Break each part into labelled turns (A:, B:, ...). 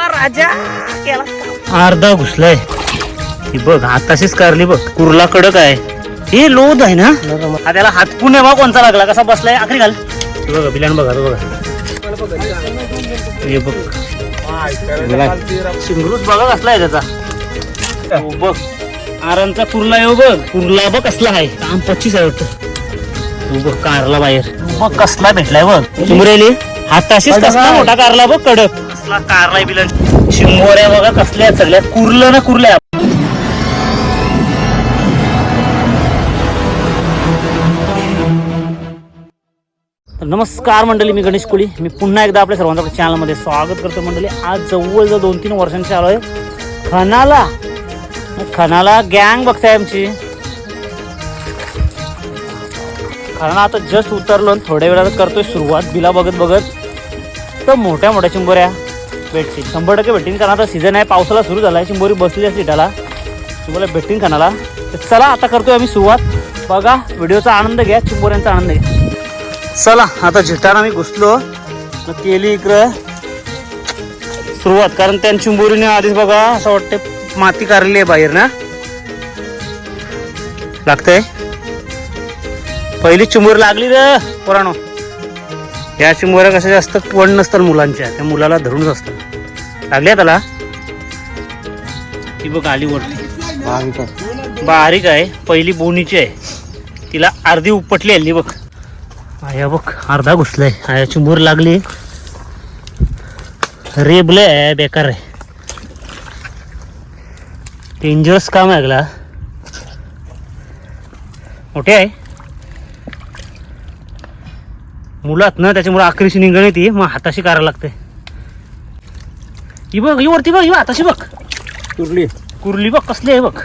A: वा राजा. केला.
B: अर्धा घुसलाय. ही बघ हाताशीच कारली बघ. कुर्ला कडक आहे. हे लोद आहे ना? हा त्याला हातपून आहे बा कोणचा लागला कसा बसलाय. आखरी घाल. हे बघा बिलान बघा तो बघा. हे बघ. शिंगरूच बघा कसला आहे त्याचा. हो बघ. आरांचा कुर्ला आहे हो बघ. कुर्ला बघ कसला आहे. काम पच्चीस आहे वाटतं. हो बघ कारला बाहेर. बघ कसला भेटलाय बघ. चिमुरेली हाताशीच कसला मोठा कारला बघ कडक. कसला कारला बिलन. शिंगोऱ्या बघा कसल्या सगळ्या. कुर्लं ना कुरल्या. नमस्कार मंडळी मी गणेश कोळी. मी पुन्हा एकदा आपल्या सर्वांचं चॅनलमध्ये स्वागत करतो मंडळी. आज जवळजवळ दोन तीन वर्षांची आलोय. खनाला. खनाला गँग बघताय आमची. खणाला आता जस्ट उतरलो आणि थोड्या वेळात करतोय सुरुवात. बिला बघत बघत तर मोठ्या मोठ्या चिंबोऱ्या भेटतील शंभर टक्के भेटतील कारण आता सीझन आहे पावसाला सुरू झाला आहे चिंबोरी बसली आहे सीटाला तुम्हाला भेटतील खनाला तर चला आता करतोय आम्ही सुरुवात. बघा व्हिडिओचा आनंद घ्या चिंबोऱ्यांचा आनंद घ्या. चला आता झिटाना आम्ही घुसलो. मग केली इकडं. सुरुवात. कारण त्या चिंबोरीने आधीच बघा असं वाटतं माती कारली आहे बाहेर ना? लागतंय? पहिली चिंबोरी लागली रे पोरानो. या चिंबोऱ्या कशा जास्त पण नसतात मुलांच्या त्या मुलाला धरूनच असतात. लागल्या त्याला? ती बघ आली वरती. बारीक आहे. पहिली बोनीची आहे. तिला अर्धी उपटली आली बघ. आया बघ अर्धा घुसलाय. आया चिंबोर लागली. रेबले आहे बेकार आहे. डेंजरस काम आहे मोठे आहे? मुलात ना त्याच्यामुळे आकरीशी निघण येते मग हाताशी करायला लागते. ही बघ ही वरती बघ ही हाताशी बघ.
C: कुर्ली.
B: कुर्ली बघ कसली आहे बघ.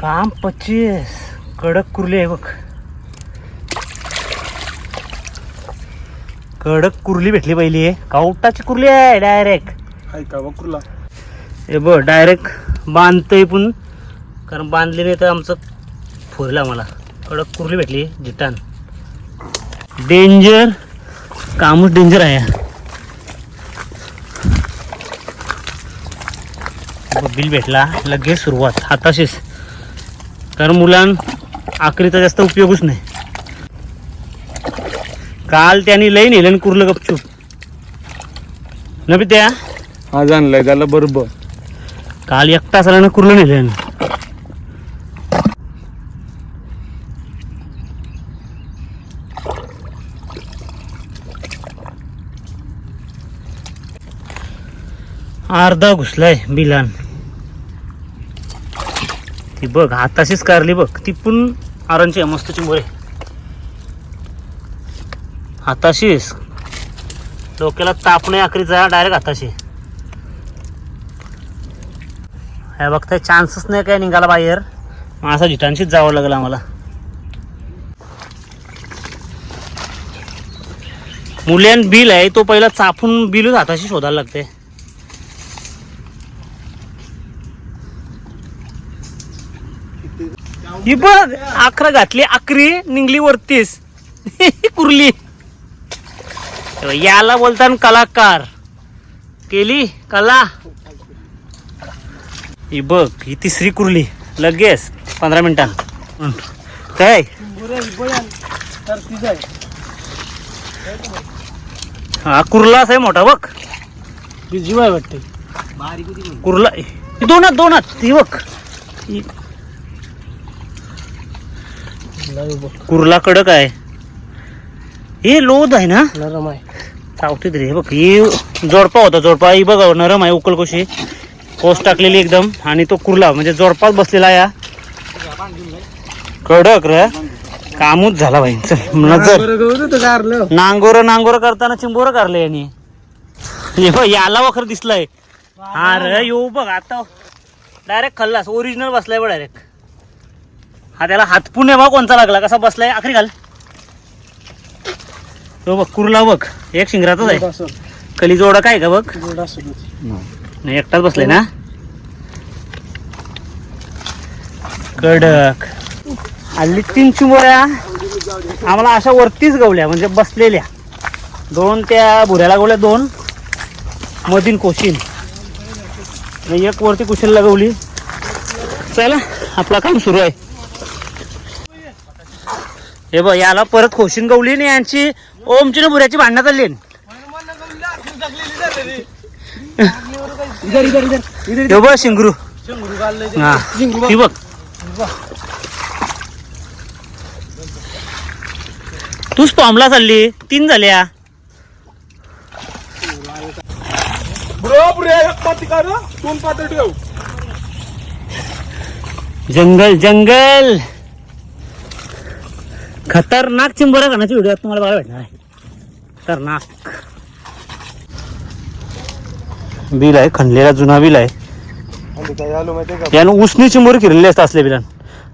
B: काम पच्चीस. कडक कुर्ली आहे बघ. कडक कुर्ली भेटली पहिली कावटाची कुर्ली आहे डायरेक्ट
C: का कुर्ला.
B: हे बघ डायरेक्ट बांधतंय पण. कारण बांधली नाही तर आमचं फुरलं आम्हाला. कडक कुर्ली भेटली जिटान डेंजर कामच डेंजर आहे. बिल भेटला. लगेच सुरुवात. हाताशीच कारण मुलां आखरीचा जास्त उपयोगच नाही. काल त्यांनी लई नेलं आणि कुर्लं गपचूप. नबी त्या?
C: आज आणलाय त्याला बरोबर.
B: काल एकटा असल्यानं कुर्लं नेलं अर्धा घुसलाय बिलान. ती बघ हाताशीच कारली बघ. ती पण आरांची आहे मस्त चिंबोरे. हाताशीच. डोक्याला तापणे आकरीचा डायरेक्ट हाताशी. हे बघताय चान्सच नाही काय निघाला बाहेर. मग असं जिटांशीच जावं लागलं आम्हाला. मुल्यान बिल आहे तो पहिला चापून बिलच हाताशी शोधायला लागते ही बघ अकरा घातली अकरी निघली वरतीस. कुर्ली. याला बोलतात कलाकार. केली कला. ही बघ ही तिसरी कुर्ली. लगेच पंधरा मिनिटां काय? हा कुर्लाच आहे मोठा बघ.
C: जीव आहे वाटते.
B: कुर्ला दोनात दोनात ही बघ. कुर्ला कडक आहे. हे लोद आहे ना?
C: नरम आहे.
B: चावते तरी. हे बघ ही जोडपा होता जोडपा. ही बघ नरम आहे उकल कशी. कोस टाकलेली एकदम. आणि तो कुर्ला म्हणजे जोडपाच बसलेला या. कडक रे. कामच झाला भाई चल नजर. नांगोर नांगोर करताना चिंबोर करले यांनी. हे बघ याला वखर दिसलाय. हा रे येऊ बघ आता. डायरेक्ट खल्लास. ओरिजिनल बसलाय बघ डायरेक्ट हा त्याला हातपून आहे बघ कोणचा लागला. कसा बसलाय? आखरी घाल. तो बघ कुर्ला बघ. एक शिंगराचाच आहे. कली जोडा काय का बघ? नाही एकटाच बसलाय ना? कडक. हल्ली तीन चिंबोऱ्या आम्हाला अशा वरतीच गवल्या म्हणजे बसलेल्या. दोन त्या भुऱ्याला गवल्या दोन. मधील कोशीन. एक वरती कुशल लगवली चला आपला काम सुरू आहे. हे बघ याला परत खोशीन गवली आणि यांची ओमची ना बुऱ्याची भांडणं चालली हे बघ शिंगरू. हा ती बघ. तूच टॉमला चालली तीन झाल्या. जंगल जंगल. खतरनाक चिंबोरा करण्याची व्हिडिओ तुम्हाला बघायला भेटणार आहे. खतरनाक. बिल आहे खणलेला जुना बिल आहे. यानं उसनी चिंबोरी फिरलेली असतात असले बिलान.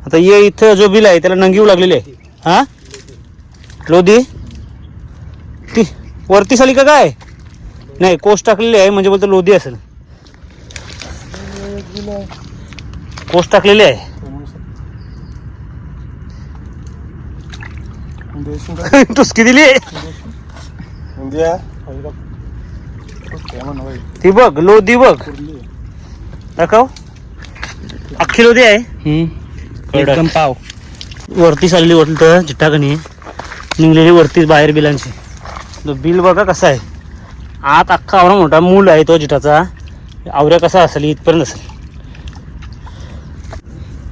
B: आता ये इथं जो बिल आहे त्याला नंगीव लागलेली आहे. हा? लोधी? ती वरती साली का काय? नाही कोस टाकलेली आहे म्हणजे बोलतो लोधी असेल. कोस टाकलेली आहे. टुसकी दिली
C: इंडिया
B: ती बघ लोधी बघ दाखव अख्खी लोधी आहे
C: एकदम पाव
B: वरती चालली वाटलं चिट्टाकणी निघलेली वरती बाहेर बिलांची तो बिल बघा कसा आहे आत अख्खा आवडा मोठा मूल आहे तो जिटाचा आवऱ्या कसा असेल इथपर्यंत असेल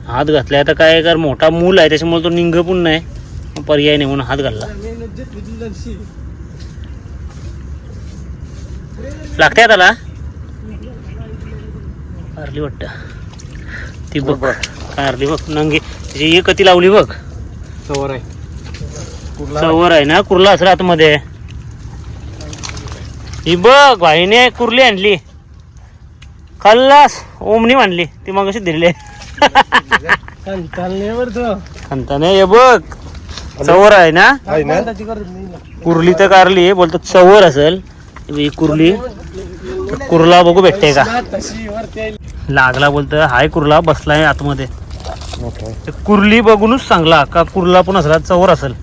B: हात घातलाय आता काय कर मोठा मूल आहे त्याच्यामुळे तो निंग पण नाही पर्याय नाही म्हणून हात घातला लागते त्याला अर्ली वाटत. ती बघ काय अर्ली बघ नंगी. त्याची ये कती लावली बघ.
C: सवर आहे.
B: सवर आहे ना कुर्ला असेल आतमध्ये ही बघ भाईने कुर्ली आणली. खाल्लास ओमनी मांडली ती मग अशी दिली खंताने हे बघ. चवर आहे ना?
C: आहे ना?
B: कुर्ली तर कारली बोलतो चवर असेल. ही कुर्ली. कुर्ला बघू भेटते का? लागला बोलतो हाय कुर्ला बसलाय आतमध्ये. ते कुर्ली बघूनच चांगला का कुर्ला पण असला चवर असेल.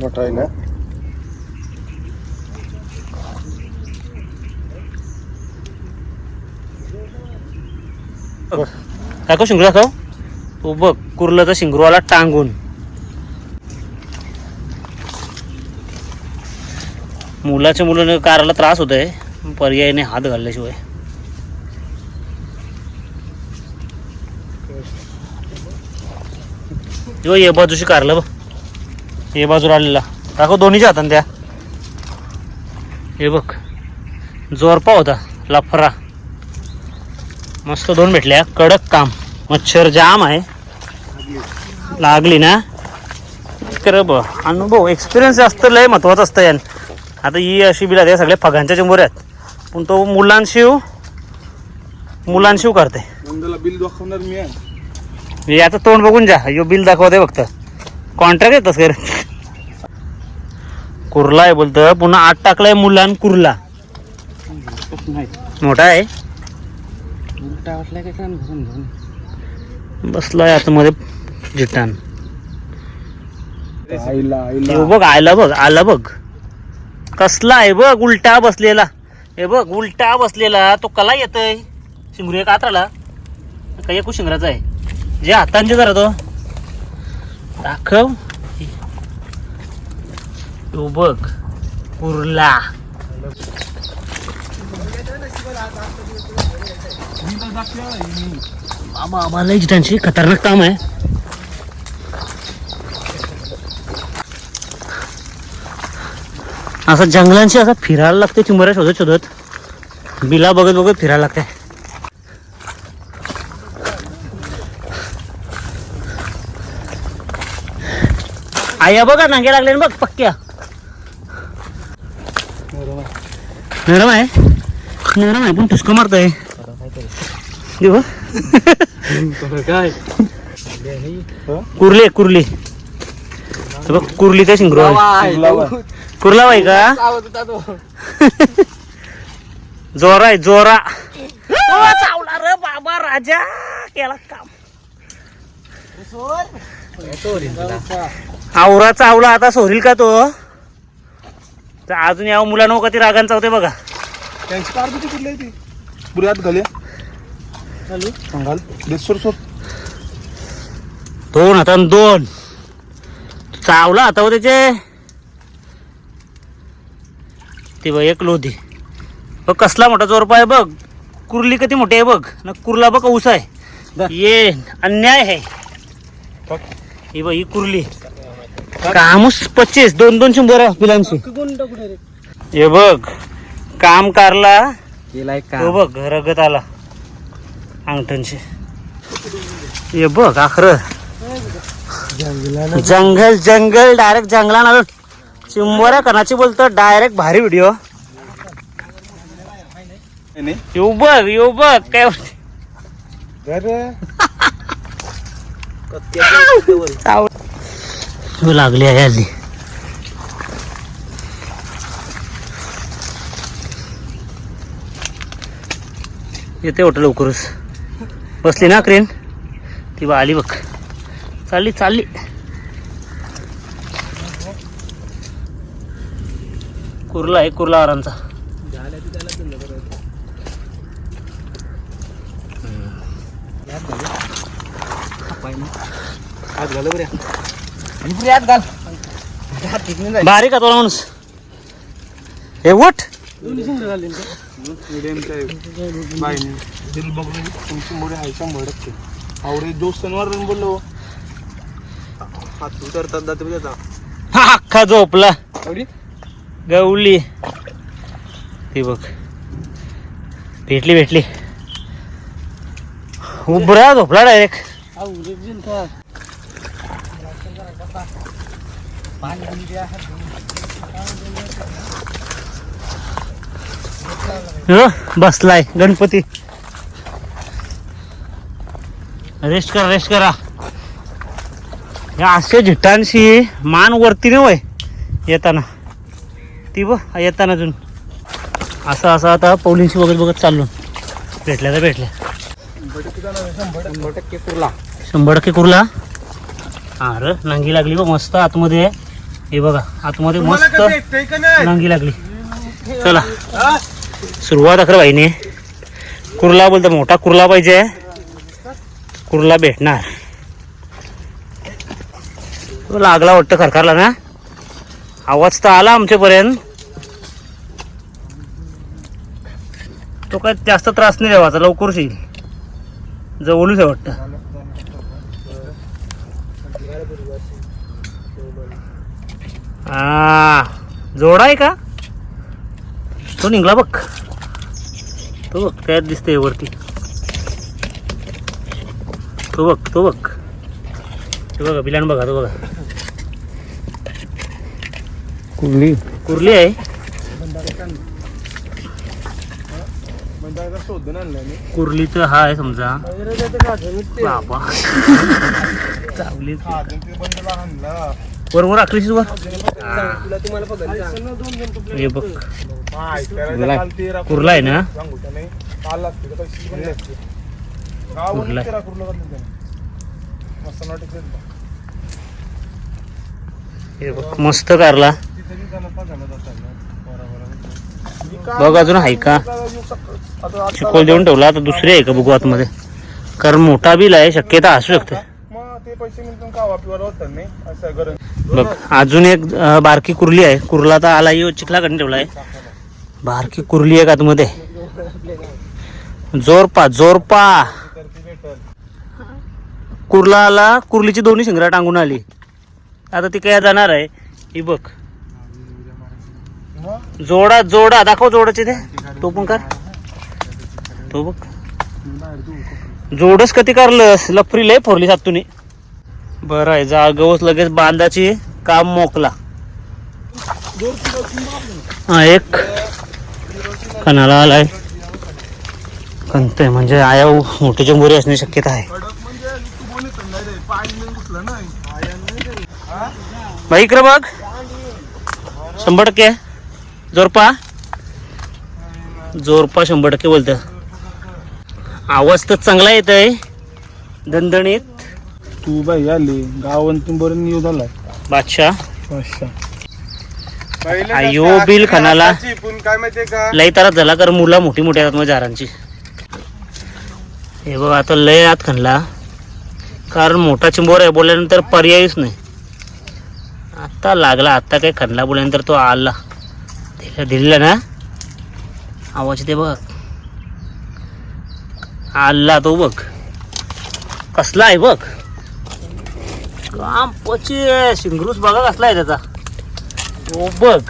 C: मोठा आहे ना?
B: दाखव शिंगरू दाखव तो बघ कुर्लाचा शिंगरूवाला टांगून. मुलाच्या मुलाने काराला त्रास होत आहे पर्यायाने हात घालल्याशिवाय. यो ये बाजूशी कारला बघ. हे बाजूला आलेला. दाखव दोन्हीच्या हातान त्या. हे बघ. जोरपा होता लफरा. मस्त दोन भेटल्या कडक काम. मच्छर जाम आहे. लागली ना? कर ब अनुभव एक्सपिरियन्स जास्त लय महत्वाचं असतं यान. आता ही अशी बिला त्या सगळ्या फगांच्या चंबोऱ्या आहेत. पण तो मुलांशिव मुलांशिव करते.
C: बिल दाखवणार मी आहे.
B: याचं तोंड बघून जा यो बिल दाखवते फक्त. कॉन्ट्रॅक्ट येतस कर कुर्ला आहे बोलतं पुन्हा आत टाकलाय मुलान कुर्ला. मोठा आहे. बसलाय आतमध्ये. जिटान. हे बघ आयला बघ आला बघ. कसला आहे बघ उलटा बसलेला. हे बघ उलटा बसलेला. तो कला येतोय. शिंगरू एक आत राहिला काही एकू शिंगराचा आहे? जे हातांचे जरा तो दाखव. तो बघ कुर्ला आम्हा आम्हाला जिटांची खतरनाक काम आहे. असं जंगलांशी असं फिरायला लागते चिंबऱ्या शोधत शोधत. बिला बघत बघत फिरायला लागते आया बघा नांगे लागले ना बघ पक्क्या. नरम आहे. नरम आहे पण ठुसकं मारतोय. देव
C: काय
B: कुर्ली आहे, कुर्ली. हे बघ कुर्लीचा शिंगरू आहे कुर्ला बाई का? जोरा आहे जोरा. चावला रे बाबा राजा केला काम आवरा चावला आता सोरील का तो? अजून या मुलांना का ती रागांचा होते बघा.
C: त्यांची कार किती कुठली ती? बुऱ्यात घाले घाल
B: दोन हातान दोन. चावला आता हो त्याचे ते बघ एक लोधी. बघ कसला मोठा जोरपा आहे बघ. कुर्ली किती मोठी आहे बघ. ना कुर्ला बघ ऊस आहे. ये अन्याय आहे. ही बघ ही कुर्ली. कामच पच्चीस दोन दोन शंभर आहे पिलांची. हे बघ काम कारला. बघ रगत आला. अंगठणचे हे बघ आखर. जंगल जंगल डायरेक्ट जंगला ना चिंबोऱ्या कणाची बोलतो डायरेक्ट भारी व्हिडिओ येऊ बघ येऊ बघ काय तू लागली आहे हल्ली. येते वाटतं लवकरच. बसली ना क्रेन? ती बा आली बघ. चालली चालली. कुर्ला आहे कुर्ला आरामचा. बारीक आहे तो माणूस? हे उठ.
C: बाईने दिल बघून तुमची आवरे सणवार बोललो. हात उतरतात
B: हा अख्खा झोपला.
C: एवढी
B: गवली. ती बघ. भेटली भेटली. उभरा झोपला डायरेक्ट बसलाय गणपती. रेस्ट करा रेस्ट करा. या अशा झिटांशी मान वरती नाही वय येताना. ती ब येताना अजून. असं असं आता पौलींशी बघत बघत चाललो. भेटल्या तर भेटल्या.
A: शंभर टक्के कुर्ला.
B: शंभर टक्के कुर्ला हा र नांगी लागली बघ मस्त आतमध्ये. हे बघा आतमध्ये मस्त नांगी लागली. चला. सुरुवात अखर बाईने कुर्ला बोलतो मोठा कुर्ला पाहिजे. कुर्ला भेटणार. लागला वाटतं खरखारला ना? आवाज तर आला आमच्यापर्यंत. तो काय जास्त त्रास नाही देवाचा लवकरच येईल. जवळूच आहे वाटतं. हा जोडा आहे का? तो निघला बघ. तो बघ त्यात दिसतंय वरती. तो बघ तो बघ. ते बघा बिलान बघा तो बघा.
A: कुर्ली.
B: कुर्ली आहे. कुर्लीचं हा आहे समजा. बाबा. चावली वर
A: तुला तुम्हाला बघायचं
B: हे. बघ. कुर्ला. आहे ना? कुर्ला. हे बघ मस्त कारला. बघ अजून आहे का? चिकोल देऊन ठेवला आता दुसरी आहे का? बघू आतमध्ये. कारण मोठा बिल आहे शक्यता असू शकते.
C: ते पैसे मिळून का वापीवर होतात नाही असं गरज
B: बघ अजून एक अं, बारकी कुर्ली आहे. कुर्ला तर आला येऊ चिखला ठेवला आहे बारकी कुर्ली आहे का आतमध्ये. जोरपा जोरपा.
C: तर ती भेटल
B: कुर्ला आला कुर्लीची दोन्ही शिंगरा टांगून आली. आता ती काय जाणार आहे ही बघ. जोडा जोडा दाखव जोडाचे ते. तो पण कर. तो बघ. जोडच कधी करलंस? लफरी लय फोरली सात बरं आहे जागवच लगेच बांधाची काम मोकला. हा एक. कणाला आलाय. कंत म्हणजे आया मोठी जंबुरी असण्याची शक्यता आहे. बाई इकडे बघ. शंभर टक्के. जोरपा. जोरपा शंभर टक्के बोलतं. आवाज तर चांगला येत आहे दणदणीत.
C: तू बाई आली. गावांतून बरं न्यूज आलाय
B: बादशाह.
C: अच्छा पहिले
B: अयो,
C: कसं
B: बिल
C: आखरी
B: खानाला.
C: हाताची, पण काय माहितीये का?
B: लय तारात झाला कारण मुला मोठी मोठी आहेत मग झाडांची हे बघ आता लय आत खणला. कारण मोठा चिंबोर आहे बोलल्यानंतर पर्यायच नाही. आता लागला आता काय खणला बोलल्यानंतर तो आला. दिला दिला ना? आवाज ते बघ. आला तो बघ. कसला आहे बघ? काम पची शिंगरूस बघा कसला आहे त्याचा. बघ.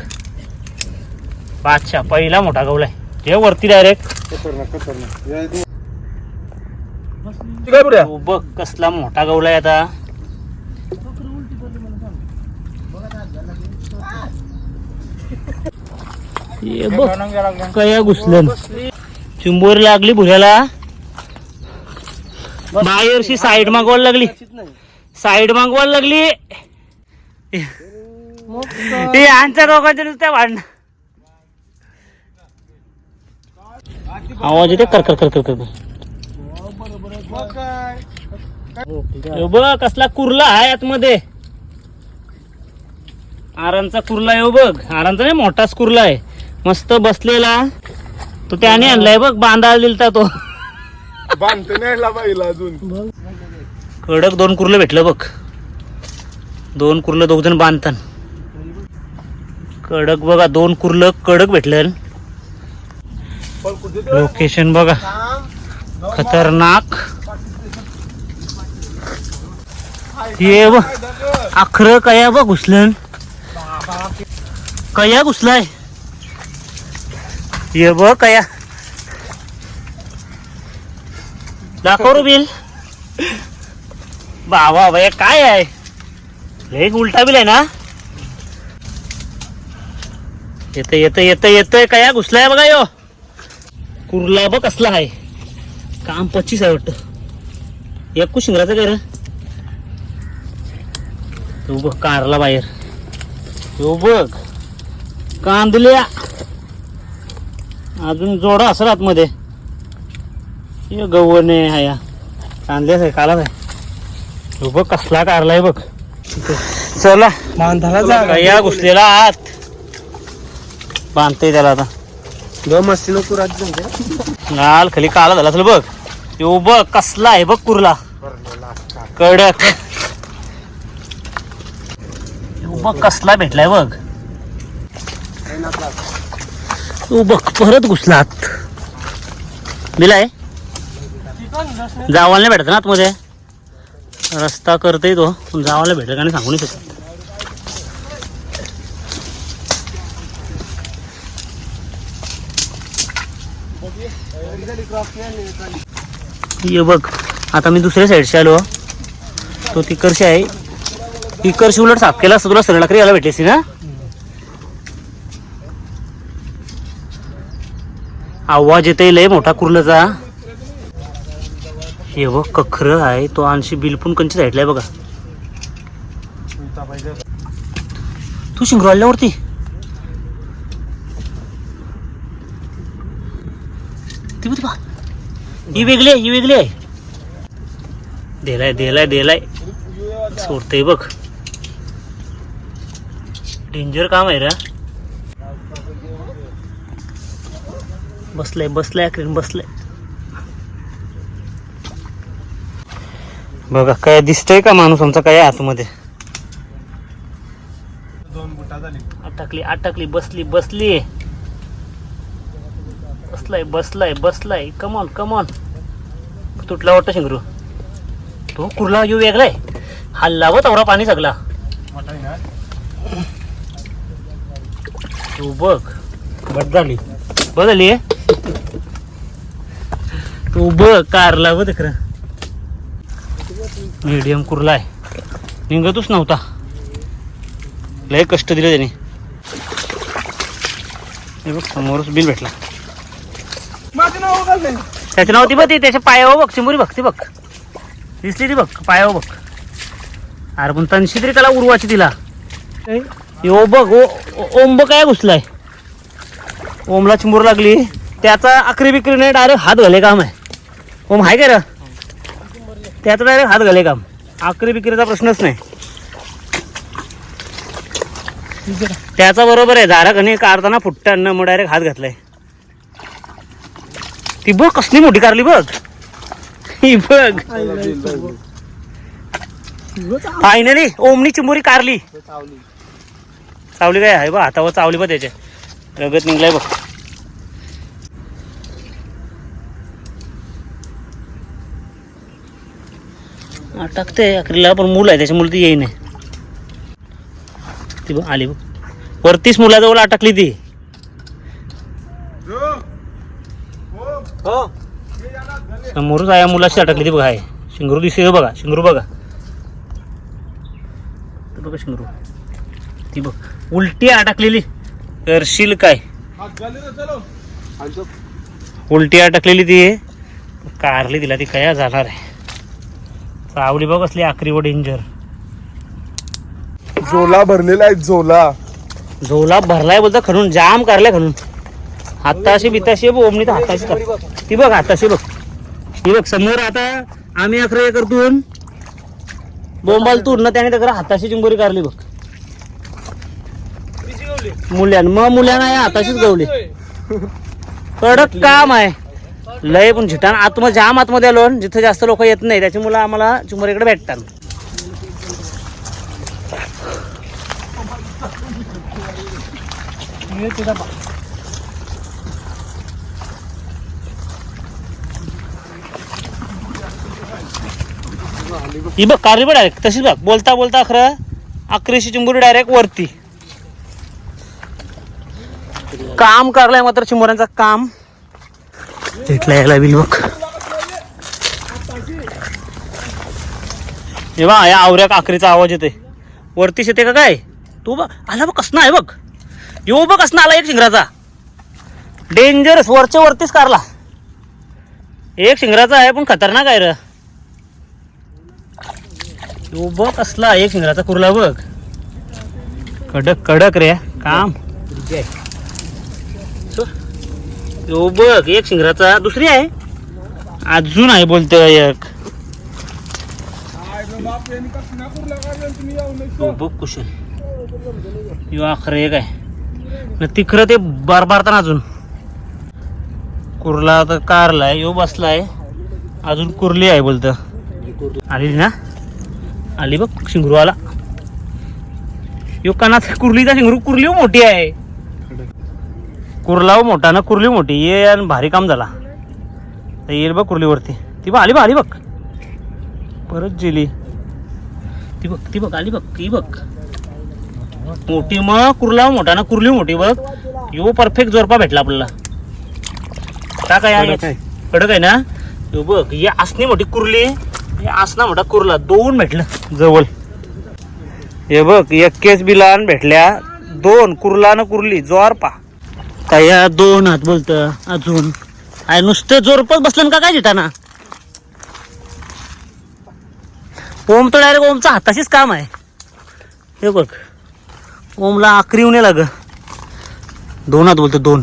B: बादशा पहिला मोठा गवलाय ते वरती डायरेक्ट बघ कसला मोठा गवलाय आता. कया घुसलं चिंबोरी लागली भुऱ्याला. बाहेरशी साईड मागवायला लागली. साईड मागवायला लागली. ते यांच्या दोघांच्या नुसत्या भांडण. आवाज येते कर कर कर कर कर. कसला कुर्ला आहे आतमध्ये. आरांचा कुर्ला आहे हो बघ. आरांचा नाही मोठाच कुर्ला आहे. मस्त बसलेला. तो त्याने आणलाय बघ बांधायला दिलता तो.
C: बांधते नाही अजून.
B: कडक दोन कुर्लं भेटलं बघ. दोन कुर्लं दोघ जण बांधतान. कडक बघा दोन कुर्लं कडक भेटलं लोकेशन बघा. खतरनाक. हे बघ अखर कया बघ घुसलं कया घुसलाय? ये बघ कया. दाखव बिल. बाबा बाबा काय आहे? लेग उलटा बिल आहे ना? येतं येतं येतं येतंय काय घुसलाय बघा यो. कुर्ला बघ कसला आहे. काम पच्चीस आहे वाटतं. एक शिंगराचं काय रे? तू बघ कारला बाहेर. तो बघ. कांदल्या. अजून जोडा असं आतमध्ये हे हाया कांदल्याच आहे कालाच आहे. तू बघ कसला कारलाय बघ. चला.
A: बांधायला जागा
B: या घुसलेला आत. बांधतोय त्याला आता.
A: ग मस्ती नको राज्य
B: लाल खाली काला झाला असेल बघ. यो बघ कसला आहे बघ कुर्ला. कडक. बघ कसला भेटलाय बघ. तू बघ परत घुसलात. दिलाय? जावायला नाही भेटत ना आतमध्ये. रस्ता करते तो पण जावायला भेटत आणि सांगू नाही शकत. ये बघ आता मी दुसऱ्या साईडशी आलो. तो तिकडशी आहे. तिकडशी उलट साफ केला असता तुला सरळाकरी यायला भेटलीस ना? आवाज येते लय मोठा कुर्लचा. हे बघ कखर आहे. तो आणशी बिल पण कंची साईडला आहे बघा. तू शिंगरवाल्यावरती ती बघ ही वेगळी आहे ही वेगळी आहे. देलाय देलाय देलाय. सोडते बघ. डेंजर काम आहे रा. बसलाय बसलाय अक्रीन बसलाय. बघा काय दिसतंय का माणूस आमचा? काय आतमध्ये?
C: दोन बुटा झाली.
B: अटकली अटकली बसली बसली. बसलाय बसलाय बसलाय. कमॉन कमॉन तुटला वाटतं शिंगरू? तो कुर्ला येऊ वेगलाय हल्ला व तवरा पाणी सगला
C: ना?
B: तू बघ. बट झाली. बदलली तू बघ कारला बघ तिकडं. मीडियम कुर्ला आहे. निघतच नव्हता. लय कष्ट दिले त्याने. हे बघ समोरच बिल भेटला. त्याची नाव ती बघ ती त्याच्या पायावर बघ चिंबुरी बघ ती बघ. दिसली ती बघ पायावर बघ. अरे पण तनशी तरी त्याला उरवाची तिला. यो बघ ओ ओ- ओम बघ काय घुसलाय? ओमला चिंबूर लागली. त्याचा अकरी बिक्री नाही डायरेक्ट हात घाले काम आहे. ओम आहे का रे? त्याचा डायरेक्ट हात घाले काम. अकरी बिक्रीचा प्रश्नच नाही. त्याचा बरोबर आहे झारा कणी काढताना फुटताना मग डायरेक्ट हात घातलाय. ती बघ कसली मोठी कारली बघ. ही बघ. फायनली ओमनी चिंबोरी कारली. चावली काय आहे बा? हातावर चावली बा त्याच्या रगत निघलाय बघ. टाकते अकरीला पण मूल आहे त्याच्यामुळे ती येईन. ती बघ आली बघ. वरतीच मुलाजवळ अटकली ती. समोरच आहे मुलाशी अटकली ती बघा आहे. शिंगरू दिसते बघा शिंगरू बघा. बघा शिंगरू. ती बघ उलटी अटकलेली. करशील काय? उलटी अटकलेली ती. कारली तिला ती काय जाणार आहे. चावली बघ असली आखरी व डेंजर
C: झोला भरलेला आहे झोला.
B: झोला भरलाय बोलता खणून जाम कारलाय खणून. हाताशी बिताशी ओमनी तर हाताशी कर. ती बघ हाताशी बघ. ती बघ समोर आता आम्ही अकरा हे करतो बोंबाल तूर ना त्याने तर हाताशी चिंबोरी काढली बघ. मुल्यान मग मुल्यानं आहे हाताशीच गवली. कडक काम आहे. लय पण झिटान. आतमध्ये जाम आतमध्ये आलो जिथे जास्त लोक येत नाही त्याच्यामुळे आम्हाला चिंबोरीकडे भेटतात. ही बघ कारली बघ डायरेक्ट तशीच बघ बोलता बोलता खरं अकराशे चिंबुरी डायरेक्ट वरती. काम करलाय मात्र चिंबोऱ्यांचा काम. भेटला यायला बिल बघ हे बा या आवऱ्या काकरीचा आवाज येते वरतीच येते का काय? तू बघ आला बघ कसना आहे बघ. यो बघ कसना आला एक शिंगराचा. डेंजरस वरच्या वरतीच कारला. एक शिंगराचा आहे पण खतरनाक आहे र. यो बघ कसला एक शिंगराचा कुर्ला बघ. कडक कडक रे काम. यो बघ एक शिंगराचा दुसरी आहे? अजून आहे बोलतोय एक. बघ कुशल. यो अखरं एक आहे. न तिखरं ते बार बारताना अजून. कुर्ला तर कारलाय यो बसलाय. अजून कुर्ली आहे बोलतं. आली ना? आली बघ शिंगरू आला. यो कानात कुर्लीचा शिंगरू कुर्ली हो मोठी आहे. कुर्ला हो मोठा ना कुर्ली मोठी. ये आणि भारी काम झाला. तर येईल बघ कुर्लीवरती. ती बघ आली बघ आली बघ. परत गेली. ती बघ ती बघ आली बघ ती बघ. मोठी मग कुर्ला हो मोठा ना कुर्ली मोठी बघ. यो परफेक्ट जोरपा भेटला आपल्याला. का काय आहे?
C: कडक आहे.
B: ना? यो बघ या असणी मोठी कुर्ली हे असना मोठा कुर्ला. दोन भेटलं जवळ. हे बघ एक्केच बिलान भेटल्या. दोन कुर्ला न कुर्ली जोर पा काय या दोन हात बोलत अजून. आहे नुसतं जोरपच बसलं का काय जिटाना ओम तर डायरेक्ट ओमचा हाताशीच काम आहे. हे बघ. ओमला आकरी येऊन लाग दोन हात बोलतो दोन.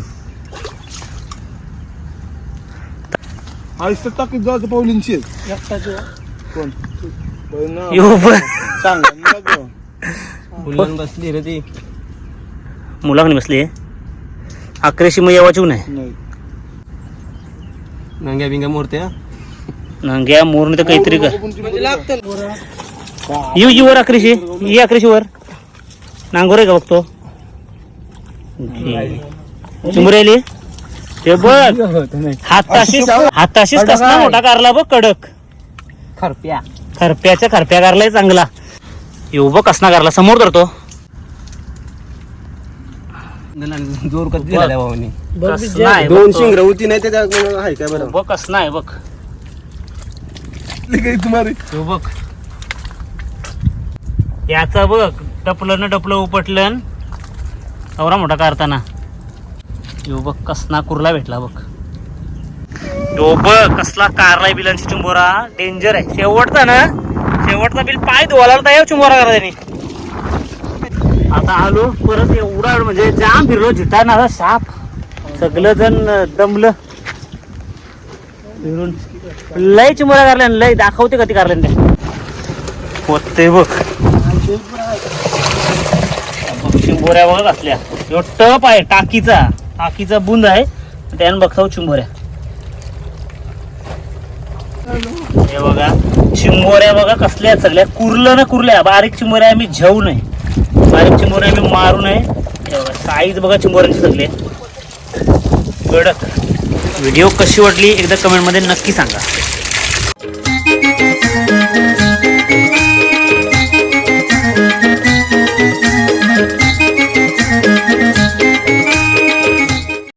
C: आयुष्यात टाकीत जायचं कोण? पण सांग
A: बसली रे ती.
B: मुलाकडे बसली अकराशे मग येवाची नाही
C: नाही.
A: नंग्या बिंग्या मोरत्या
B: नंग्या मोरने तर काहीतरी कर.
C: लागतं
B: येऊ जी वर अकराशे. ये अकराशे वर. नांगोर आहे का बघतो? आली? ते बघ. हाताशीच हाताशीच कसला मोठा कारला बघ कडक.
A: खरप्या.
B: खरप्याच्या खरप्या कारलाय चांगला. येऊ बघ कसना कारला? समोर करतो
A: जोर कधी झाल्या भावानी?
B: कसना आहे
A: दोन
B: बघ. तो.
A: शिंगर होती नाही त्याच्या आहे काय बरं?
B: बघ आहे बघ.
C: तुम्हाला
B: बघ. याचा बघ टपलं न टपलं उपटलं एवढा मोठा कारताना यो बघ कसना कुर्ला भेटला बघ. यो बघ कसला कारलाय बिलांची चुंबोरा. डेंजर आहे. शेवटचा ना? शेवटचा बिल पाय धुवायला आला तर चुंबोरा करा त्यांनी. आता आलो परत एवढा म्हणजे जाम फिरलो झिटाना साप. सगळं जण दमलं. फिरून. लय चिंबोरा करल्या लय दाखवते कधी करल्या त्या. होते बघ. बघ, चिंबोऱ्या बघा कसल्या. किंवा टप आहे टाकीचा. टाकीचा बुंद आहे. त्यानं बघता चिंबोऱ्या. हे बघा चिंबोऱ्या बघा कसल्या सगळ्या. कुरलं ना कुरल्या. बारीक चिंबोऱ्या आम्ही झेवू नाही बारीक चिंबोऱ्या मी मारू नये. साईज बघा चिंबोऱ्यांची सगळी. कडक व्हिडिओ कशी वाटली एकदा कमेंटमध्ये नक्की सांगा.